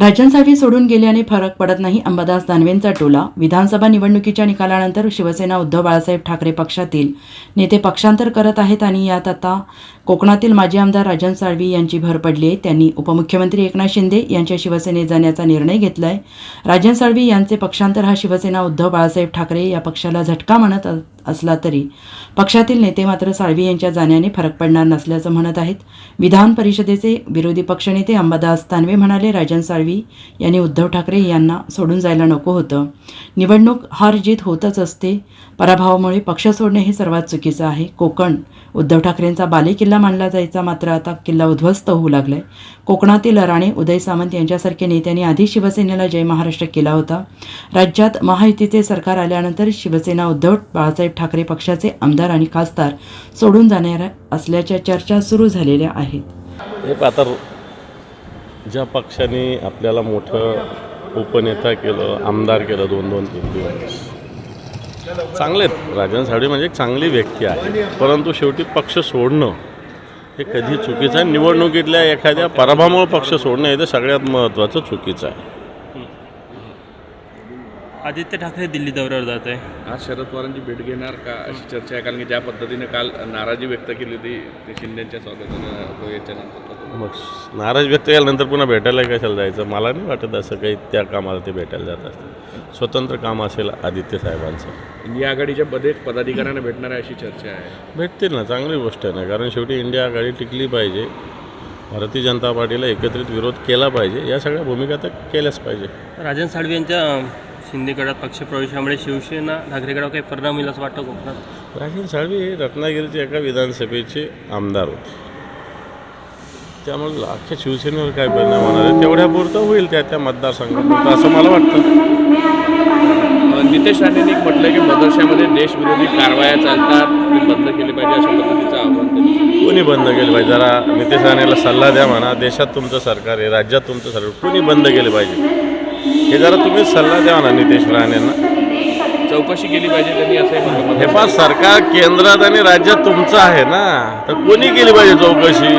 राजन साळवी सोडून गेल्याने फरक पडत नाही. अंबादास दानवेंचा टोला विधानसभा निवडणुकीच्या निकालानंतर शिवसेना उद्धव बाळासाहेब ठाकरे पक्षातील नेते पक्षांतर करत आहेत आणि यात आता कोकणातील माजी आमदार राजन साळवी यांची भर पडली आहे. त्यांनी उपमुख्यमंत्री एकनाथ शिंदे यांच्या शिवसेनेत जाण्याचा निर्णय घेतला आहे राजन साळवी यांचे पक्षांतर हा शिवसेना उद्धव बाळासाहेब ठाकरे या पक्षाला झटका म्हणत असला तरी. पक्षातील नेते मात्र साळवी यांच्या जाण्याने फरक पडणार नसल्याचं म्हणत आहेत. विधान परिषदेचे विरोधी पक्षनेते अंबादास तानवे म्हणाले राजन साळवी यांनी उद्धव ठाकरे यांना सोडून जायला नको होतं. निवडणूक हार जीत होतच असते. पराभवामुळे पक्ष सोडणे हे सर्वात चुकीचं आहे. कोकण उद्धव ठाकरेंचा बालेकिल्ला मानला जायचा मात्र आता किल्ला उद्ध्वस्त होऊ लागलाय. कोकणातील राणे उदय सामंत यांच्यासारख्या नेत्यांनी आधी शिवसेनेला जय महाराष्ट्र केला होता. राज्यात महायुतीचे सरकार आल्यानंतर शिवसेना उद्धव बाळासाहेब ठाकरे पक्षाचे आमदार आणि खासदार सोडून जाणार असल्याच्या चर्चा सुरू झालेल्या आहेत. हे आता ज्या पक्षाने आपल्याला मोठं उपनेता केलं आमदार केलं दोन दोन तीन दिवस. चांगले आहेत. राजन सावळे म्हणजे एक चांगली व्यक्ती आहे. परंतु शेवटी पक्ष सोडणं हे कधी चुकीचं आहे? निवडणुकीतल्या एखाद्या पराभवामुळे पक्ष सोडणं हे तर सगळ्यात महत्त्वाचं चुकीचं आहे. आदित्य ठाकरे दिल्ली दौऱ्यावर जात आहे. आज शरद पवारांची भेट घेणार का अशी चर्चा आहे? कारण की ज्या पद्धतीने काल नाराजी व्यक्त केली होती ते शिंदेच्या स्वागतानं याच्यानंतर मग नाराज व्यक्त केल्यानंतर पुन्हा भेटायला कशाला जायचं? मला नाही वाटत असं काही त्या कामाला ते भेटायला जात असतील. स्वतंत्र काम असेल आदित्य साहेबांचं. इंडिया आघाडीच्या बदे पदाधिकाऱ्यांना भेटणार आहे अशी चर्चा आहे. भेटतील ना चांगली गोष्ट आहे ना. कारण शेवटी इंडिया आघाडी टिकली पाहिजे. भारतीय जनता पार्टीला एकत्रित विरोध केला पाहिजे. या सगळ्या भूमिका तर केल्याच पाहिजे. राजन साळवी यांच्या शिंदेगडात पक्षप्रवेशामुळे शिवसेना ठाकरेगडावर काही परिणाम होईल असं वाटतं कोकणात? राजीव साळवी हे रत्नागिरीचे एका विधानसभेचे आमदार होते. त्यामुळे अख्ख्या शिवसेनेवर काय परिणाम होणार आहे? तेवढ्यापुरतं होईल त्या त्या मतदारसंघापुरतं असं मला वाटतं. नितेश राणेंनी एक म्हटलं की मदरशामध्ये देशविरोधी कारवाया चालतात. ते बंद केली पाहिजे अशा पद्धतीचं आव्हान कोणी बंद केलं पाहिजे? जरा नितेश राणेला सल्ला द्या म्हणा. देशात तुमचं सरकार आहे राज्यात तुमचं सरकार कोणी बंद केलं पाहिजे? हे जरा तुम्ही सल्ला द्या म्हणा नितेश राणेंना चौकशी केली पाहिजे त्यांनी म्हटलं हे पा सरकार केंद्रात आणि राज्यात तुमचं आहे ना. तर कोणी केली पाहिजे चौकशी?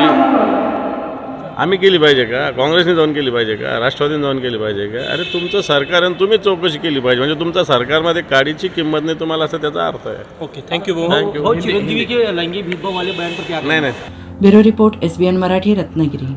आम्ही केली पाहिजे का? काँग्रेसने जाऊन केली पाहिजे का? राष्ट्रवादीने जाऊन केली पाहिजे का? अरे तुमचं सरकार आणि तुम्ही चौकशी केली पाहिजे. म्हणजे तुमच्या सरकारमध्ये काडीची किंमत नाही तुम्हाला असं त्याचा अर्थ आहे. ओके थँक्यू भाऊ. थँक्यू चिरंजीवी के लैंगिक भेदभाव वाले बयान पर क्या नाही नाही. Bureau report S B N Marathi Ratnagiri.